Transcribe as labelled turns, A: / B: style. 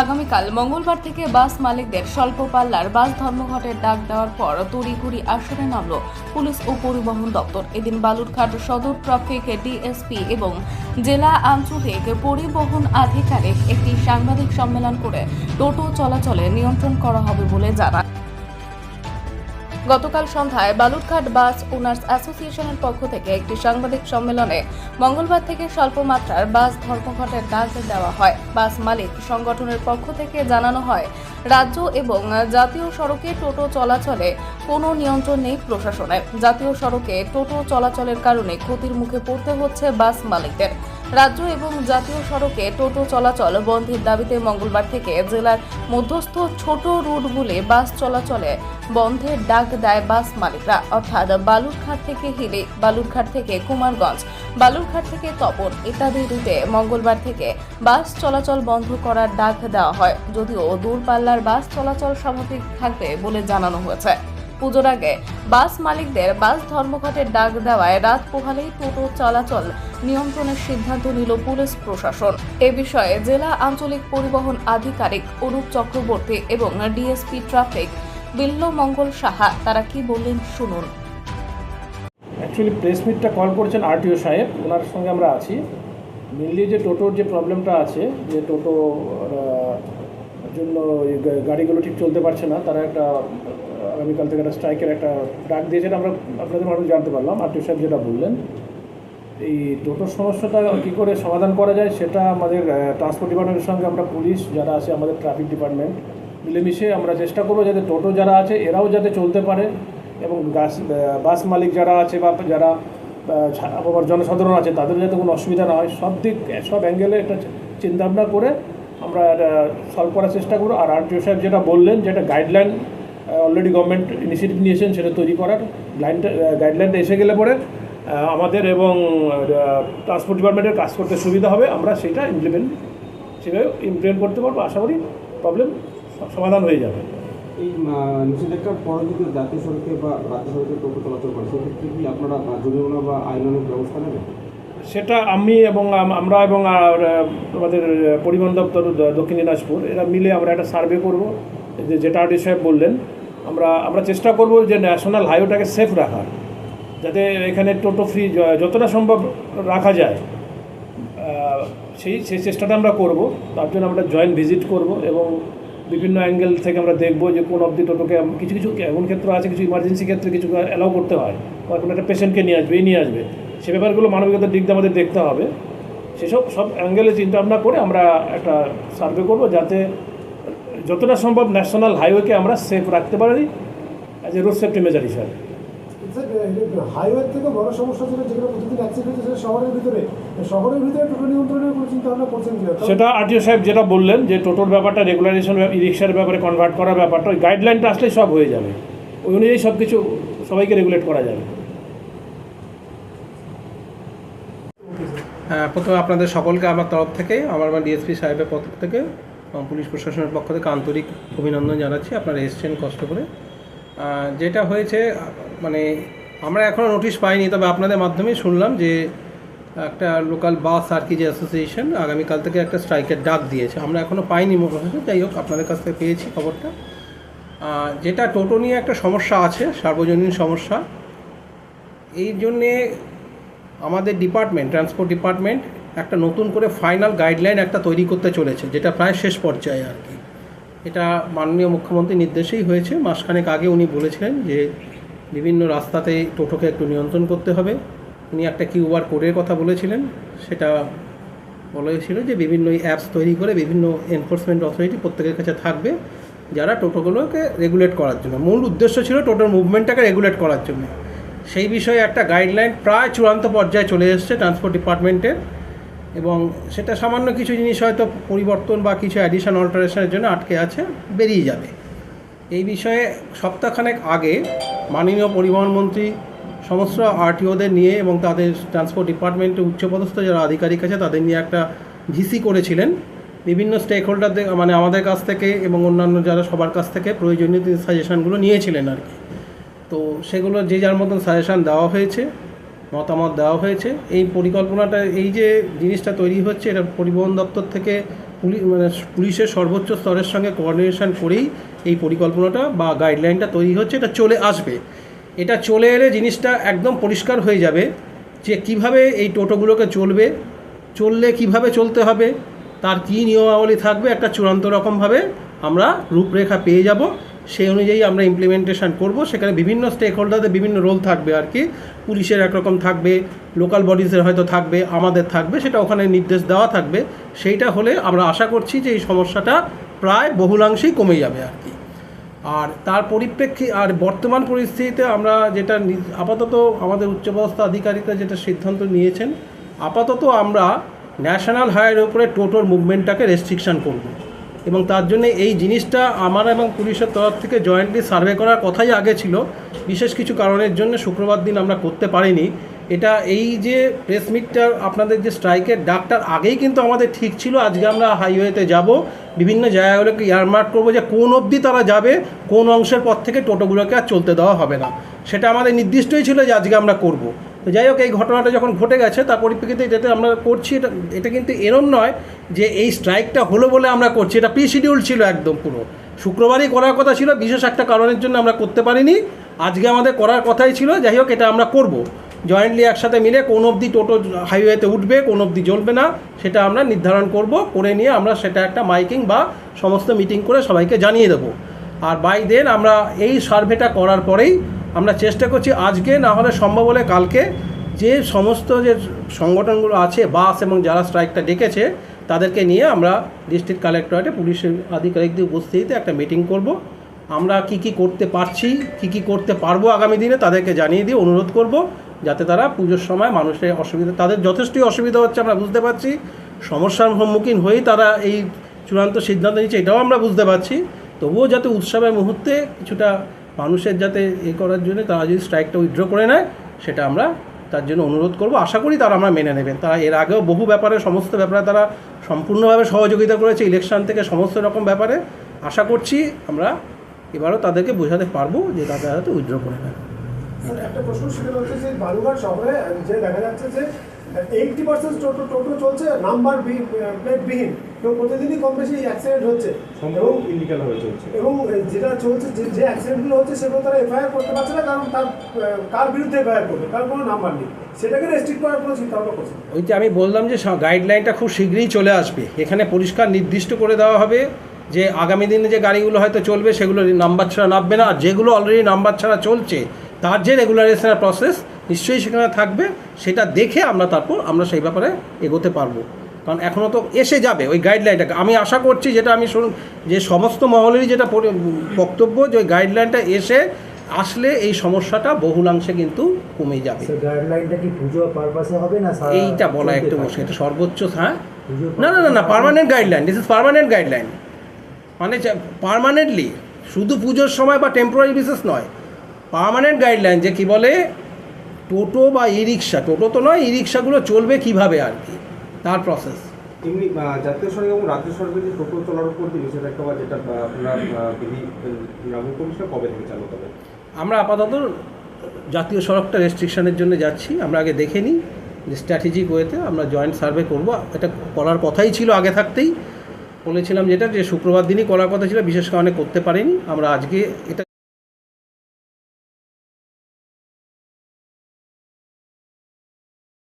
A: আগামীকাল মঙ্গলবার থেকে বাস মালিকদের স্বল্প পাল্লার বাস ধর্মঘটের ডাক দেওয়ার পর তড়িঘড়ি আসরে নামল পুলিশ ও পরিবহন দপ্তর। এদিন বালুরঘাট সদর ট্রাফিক ডিএসপি এবং জেলা আঞ্চলিক পরিবহন আধিকারিক একটি সাংবাদিক সম্মেলন করে টোটো চলাচলে নিয়ন্ত্রণ করা হবে বলে জানান গতকাল সন্ধ্যায় বালুরঘাট বাস ওনার্স অ্যাসোসিয়েশনের পক্ষ থেকে একটি সাংবাদিক সম্মেলনে মঙ্গলবার থেকে স্বল্প মাত্রার বাস ধর্মঘটের ডাক দেওয়া হয়। বাস মালিক সংগঠনের পক্ষ থেকে জানানো হয়, রাজ্য এবং জাতীয় সড়কে টোটো চলাচলে কোনো নিয়ন্ত্রণ নেই প্রশাসনের। জাতীয় সড়কে টোটো চলাচলের কারণে ক্ষতির মুখে পড়তে হচ্ছে বাস মালিকদের। রাজ্য এবং জাতীয় সড়কে টোটো চলাচল বন্ধের দাবিতে মঙ্গলবার থেকে জেলার মধ্যস্থ ছোট রুটগুলি বাস চলাচলে বন্ধের ডাক দেয় বাস মালিকরা। অর্থাৎ বালুরঘাট থেকে হিলি, বালুরঘাট থেকে কুমারগঞ্জ, বালুরঘাট থেকে তপন ইত্যাদি রুটে মঙ্গলবার থেকে বাস চলাচল বন্ধ করার ডাক দেওয়া হয়। যদিও দূরপাল্লার বাস চলাচল স্বাভাবিক থাকবে বলে জানানো হয়েছে। পুজোর আগে। বাস মালিকদের বাস ধর্মঘটের ডাক দেওয়ায় রাত পোহালেই টোটো চলাচল নিয়ন্ত্রণের সিদ্ধান্ত নিল পুলিশ প্রশাসন। এ বিষয়ে জেলা আঞ্চলিক পরিবহন আধিকারিক অনুপ চক্রবর্তী এবং ডিএসপি ট্রাফিক বিল্লমঙ্গল সাহা, তারা কি বললেন শুনুন।
B: অ্যাকচুয়ালি প্রেস মিটটা কল করেছেন আরটিও সাহেব। ওনার সঙ্গে আমরা আছি। মেনলি যে টোটোর যে প্রবলেমটা আছে, যে টোটো জন্য গাড়িগুলো ঠিক চলতে পারছে না, তারা একটা আগামীকাল থেকে একটা স্ট্রাইকের একটা ডাক দিয়েছেন, আমরা আপনাদের মাধ্যমে জানতে পারলাম। আরটিও সাহেব যেটা বললেন, এই টোটোর সমস্যাটা কী করে সমাধান করা যায় সেটা আমাদের ট্রান্সপোর্ট ডিপার্টমেন্টের সঙ্গে আমরা পুলিশ যারা আছে আমাদের ট্রাফিক ডিপার্টমেন্ট মিলেমিশে আমরা চেষ্টা করব যাতে টোটো যারা আছে এরাও যাতে চলতে পারে এবং গাছ বাস মালিক যারা আছে বা যারা আবার জনসাধারণ আছে তাদের যাতে কোনো অসুবিধা না হয়। সব দিক, সব অ্যাঙ্গেলে একটা চিন্তাভাবনা করে আমরা সলভ করার চেষ্টা করব। আর আরটিও সাহেব যেটা বললেন যেটা গাইডলাইন অলরেডি গভর্নমেন্ট ইনিশিয়েটিভ নিয়েছেন সেটা তৈরি করার। লাইনটা গাইডলাইনটা এসে গেলে পরে আমাদের এবং ট্রান্সপোর্ট ডিপার্টমেন্টের কাজ করতে সুবিধা হবে। আমরা সেটা ইমপ্লিমেন্ট সেভাবে ইমপ্লিমেন্ট করতে পারব। আশা করি প্রবলেম সমাধান হয়ে যাবে।
C: এই নিষেধাজ্ঞার পরে যদি জাতীয় সড়কে বা রাজ্য সড়কে টোটো চলাচল করে সেক্ষেত্রে কি আপনারা জরিমানা বা আইনানুক ব্যবস্থা নেবেন?
B: সেটা আমি এবং আমরা এবং আমাদের পরিবহন দপ্তর দক্ষিণ দিনাজপুর এরা মিলে আমরা একটা সার্ভে করব। যে যেটা আরটি সাহেব বললেন আমরা আমরা চেষ্টা করব যে ন্যাশনাল হাইওয়েটাকে সেফ রাখার, যাতে এখানে টোটো ফ্রি যতটা সম্ভব রাখা যায়। সেই সেই চেষ্টাটা আমরা করব, তার জন্য আমরা জয়েন্ট ভিজিট করব এবং বিভিন্ন অ্যাঙ্গেল থেকে আমরা দেখব যে কোন অবধি টোটোকে কিছু কিছু এমন ক্ষেত্র আছে, কিছু ইমার্জেন্সি ক্ষেত্রে কিছু অ্যালাউ করতে হয়, বা কোনো একটা পেশেন্টকে নিয়ে আসবে, এই নিয়ে আসবে। সে ব্যাপারগুলো মানবিকতার দিক দিয়ে আমাদের দেখতে হবে। সেসব, সব অ্যাঙ্গেলে চিন্তা ভাবনা করে আমরা একটা সার্ভে করব, যাতে যতটা সম্ভব ন্যাশনাল হাইওয়েকে আমরা সেফ রাখতে পারি as a road safety measure হিসাবে।
D: হাইওয়ে থেকে বড় সমস্যা ছিল যেগুলো প্রতিদিন অ্যাক্সিডেন্ট হচ্ছে সেটা শহরের ভিতরে। শহরের ভিতরে টোটো নিয়ন্ত্রণের কোনো চিন্তা ভাবনা করছেন
B: সেটা আরটিও সাহেব যেটা বললেন যে টোটোর ব্যাপারটা রেগুলারেশন ই রিক্সার ব্যাপারে কনভার্ট করার ব্যাপারটা ওই গাইডলাইনটা আসলেই সব হয়ে যাবে। ওই অনুযায়ী সব কিছু সবাইকে রেগুলেট করা যাবে।
E: হ্যাঁ প্রথমে আপনাদের সকলকে আমার তরফ থেকে আমার ডিএসপি সাহেবের পক্ষ থেকে পুলিশ প্রশাসনের পক্ষ থেকে আন্তরিক অভিনন্দন জানাচ্ছি। আপনারা এসছেন কষ্ট করে। যেটা হয়েছে মানে আমরা এখনও নোটিশ পাইনি, তবে আপনাদের মাধ্যমেই শুনলাম যে একটা লোকাল বাস আর কি যে অ্যাসোসিয়েশন আগামীকাল থেকে একটা স্ট্রাইকের ডাক দিয়েছে। আমরা এখনও পাইনি মনে যাই হোক, আপনাদের কাছ থেকে পেয়েছি খবরটা। যেটা টোটো নিয়ে একটা সমস্যা আছে, সার্বজনীন সমস্যা। এই জন্যে আমাদের ডিপার্টমেন্ট, ট্রান্সপোর্ট ডিপার্টমেন্ট একটা নতুন করে ফাইনাল গাইডলাইন একটা তৈরি করতে চলেছে, যেটা প্রায় শেষ পর্যায়ে আর কি। এটা মাননীয় মুখ্যমন্ত্রীর নির্দেশেই হয়েছে, মাসখানেক আগে উনি বলেছিলেন যে বিভিন্ন রাস্তাতে টোটোকে একটু নিয়ন্ত্রণ করতে হবে। উনি একটা কিউআর কোডের কথা বলেছিলেন, সেটা বলা হয়েছিল যে বিভিন্ন অ্যাপস তৈরি করে বিভিন্ন এনফোর্সমেন্ট অথরিটি প্রত্যেকের কাছে থাকবে যারা টোটোগুলোকে রেগুলেট করার জন্য। মূল উদ্দেশ্য ছিল টোটোর মুভমেন্টটাকে রেগুলেট করার জন্য। সেই বিষয়ে একটা গাইডলাইন প্রায় চূড়ান্ত পর্যায়ে চলে এসেছে ট্রান্সপোর্ট ডিপার্টমেন্টের এবং সেটা সামান্য কিছু জিনিস হয়তো পরিবর্তন বা কিছু অ্যাডিশন অল্টারেশনের জন্য আটকে আছে, বেরিয়ে যাবে। এই বিষয়ে সপ্তাহখানেক আগে মাননীয় পরিবহন মন্ত্রী সমস্ত আরটিওদের নিয়ে এবং তাদের ট্রান্সপোর্ট ডিপার্টমেন্টের উচ্চপদস্থ যারা আধিকারিক আছে, তাদের নিয়ে একটা ভিসি করেছিলেন। বিভিন্ন স্টেক হোল্ডারদের মানে আমাদের কাছ থেকে এবং অন্যান্য যারা সবার কাছ থেকে প্রয়োজনীয় সাজেশনগুলো নিয়েছিলেন আর কি। তো সেগুলো যে যার মতন সাজেশান দেওয়া হয়েছে মতামত দেওয়া হয়েছে। এই পরিকল্পনাটা, এই যে জিনিসটা তৈরি হচ্ছে, এটা পরিবহন দপ্তর থেকে পুলিশ মানে পুলিশের সর্বোচ্চ স্তরের সঙ্গে কোঅর্ডিনেশন করেই এই পরিকল্পনাটা বা গাইডলাইনটা তৈরি হচ্ছে, এটা চলে আসবে। এটা চলে এলে জিনিসটা একদম পরিষ্কার হয়ে যাবে যে কীভাবে এই টোটোগুলোকে চলবে, চললে কীভাবে চলতে হবে, তার কী নিয়মাবলী থাকবে, একটা চূড়ান্ত রকমভাবে আমরা রূপরেখা পেয়ে যাব। সেই অনুযায়ী আমরা ইমপ্লিমেন্টেশন করব। সেখানে বিভিন্ন স্টেক হোল্ডারদের বিভিন্ন রোল থাকবে আর কি। পুলিশের একরকম থাকবে লোকাল বডিজের হয়তো থাকবে, আমাদের থাকবে, সেটা ওখানে নির্দেশ দেওয়া থাকবে। সেইটা হলে আমরা আশা করছি যে এই সমস্যাটা প্রায় বহুলাংশেই কমে যাবে আর কি। আর তার পরিপ্রেক্ষি, আর বর্তমান পরিস্থিতিতে আমরা যেটা আপাতত আমাদের উচ্চপদস্থ আধিকারিকরা যেটা সিদ্ধান্ত নিয়েছেন, আপাতত আমরা ন্যাশনাল হাইওয়ের উপরে টোটোর মুভমেন্টটাকে রেস্ট্রিকশন করব। এবং তার জন্য এই জিনিসটা আমার এবং পুলিশের তরফ থেকে জয়েন্টলি সার্ভে করার কথাই আগে ছিল। বিশেষ কিছু কারণের জন্য শুক্রবার দিন আমরা করতে পারিনি। এটা এই যে প্রেস মিটটা আপনাদের যে স্ট্রাইকের ডাকটার আগেই কিন্তু আমাদের ঠিক ছিল। আজকে আমরা হাইওয়েতে যাব। বিভিন্ন জায়গাগুলোকে ইয়ারমার্ক করব যে কোন অবধি তারা যাবে, কোন অংশের পর থেকে টোটোগুলোকে আর চলতে দেওয়া হবে না। সেটা আমাদের নির্দিষ্টই ছিল যে আজকে আমরা করব। তো যাই হোক, এই ঘটনাটা যখন ঘটে গেছে, তার পরিপ্রেক্ষিতে যেটা আমরা করছি, এটা এটা কিন্তু এরম নয় যে এই স্ট্রাইকটা হলো বলে আমরা করছি। এটা প্রি শিডিউল ছিল একদম পুরো। শুক্রবারই করার কথা ছিল, বিশেষ একটা কারণের জন্য আমরা করতে পারিনি। আজকে আমাদের করার কথাই ছিল, যাই হোক, এটা আমরা করব। জয়েন্টলি একসাথে মিলে কোন অবধি টোটো হাইওয়েতে উঠবে, কোন অবধি জ্বলবে না, সেটা আমরা নির্ধারণ করব, করে নিয়ে আমরা সেটা একটা মাইকিং বা সমস্ত মিটিং করে সবাইকে জানিয়ে দেবো। আর বাই দেন আমরা এই সার্ভেটা করার পরেই আমরা চেষ্টা করছি আজকে, না হলে সম্ভব হলে কালকে যে সমস্ত যে সংগঠনগুলো আছে, বাস এবং যারা স্ট্রাইকটা ডেকেছে, তাদেরকে নিয়ে আমরা ডিস্ট্রিক্ট কালেক্টরেটে পুলিশের আধিকারিকদের উপস্থিতিতে একটা মিটিং করব। আমরা কি কি করতে পারছি, কি কি করতে পারব আগামী দিনে তাদেরকে জানিয়ে দিয়ে অনুরোধ করব, যাতে তারা পুজোর সময় মানুষের অসুবিধা, তাদের যথেষ্টই অসুবিধা হচ্ছে আমরা বুঝতে পারছি। সমস্যার সম্মুখীন হয়েই তারা এই চূড়ান্ত সিদ্ধান্ত নিচ্ছে, এটাও আমরা বুঝতে পারছি। তবুও যাতে উৎসবের মুহূর্তে কিছুটা মানুষের যাতে এ করার জন্য তারা যদি স্ট্রাইকটা উইথড্র করে নেয়, সেটা আমরা তার জন্য অনুরোধ করব। আশা করি তারা আমরা মেনে নেবেন। তারা এর আগেও বহু ব্যাপারে, সমস্ত ব্যাপারে তারা সম্পূর্ণভাবে সহযোগিতা করেছে ইলেকশন থেকে সমস্ত রকম ব্যাপারে। আশা করছি আমরা এবারও তাদেরকে বোঝাতে পারব যে তারা যাতে উইথড্র করে নেয়।
D: একটা প্রশ্ন সেটা হচ্ছে যে বালুঘাট শহরে যে দেখা যাচ্ছে যে এইটটি পার্সেন্ট টোটো টোটো চলছে নাম্বার প্লেট বিহীন। এবং প্রতিদিনই কম বেশি অ্যাক্সিডেন্ট হচ্ছে। এবং
C: ইন্ডিকাল হয়ে চলছে।
D: এবং যেটা চলছে যে যে অ্যাক্সিডেন্টগুলো হচ্ছে সেগুলো তারা এফআইআর করতে পারছে না কারণ তার কার বিরুদ্ধে এফআইআর করবে তার কোনো নাম্বার নেই। সেটাকে রেস্ট্রিক্ট করার কোনো চিন্তা ভাবনা করছে
E: ওই যে আমি বললাম যে গাইডলাইনটা খুব শীঘ্রই চলে আসবে। এখানে পরিষ্কার নির্দিষ্ট করে দেওয়া হবে যে আগামী দিনে যে গাড়িগুলো হয়তো চলবে সেগুলো নাম্বার ছাড়া নামবে না। আর যেগুলো অলরেডি নাম্বার ছাড়া চলছে তার যে রেগুলারেশনের প্রসেস নিশ্চয়ই সেখানে থাকবে। সেটা দেখে আমরা তারপর আমরা সেই ব্যাপারে এগোতে পারব। কারণ এখনও তো এসে যাবে ওই গাইডলাইনটা আমি আশা করছি যেটা আমি শুনুন যে সমস্ত মহলেরই যেটা বক্তব্য যে ওই গাইডলাইনটা এসে আসলে এই সমস্যাটা বহুলাংশে কিন্তু কমে যাবে।
F: গাইডলাইনটা কি পুজো পারপাসে হবে না
E: এইটা বলা একটু মুশকিল। এটা সর্বোচ্চ হ্যাঁ? না না না না
F: purpose-এ
E: guideline this is permanent guideline মানে পার্মানেন্টলি শুধু পুজোর সময় বা টেম্পোরারি বিশেষ নয়। পার্মানেন্ট গাইডলাইন যে কি বলে টোটো বা ই রিক্সা টোটো তো নয় ই রিক্সাগুলো চলবে কীভাবে আর কি? তার প্রসেস
C: এমনি জাতীয় সড়ক এবং রাজ্য সড়কে যে টোটো চলার উপর যে নিষেধাজ্ঞা বা যেটা আপনার বিধি নাগরিক কমিশন কবে থেকে চালু হবে?
E: আমরা আপাতত জাতীয় সড়কটা রেস্ট্রিকশনের জন্য যাচ্ছি। আমরা আগে দেখে নিই যে স্ট্র্যাটেজিক ওয়েতে আমরা জয়েন্ট সার্ভে করব। এটা করার কথাই ছিল আগে থাকতেই। বলেছিলাম যেটা যে শুক্রবার দিনই করার কথা ছিল বিশেষ কারণে করতে পারিনি। আমরা আজকে এটা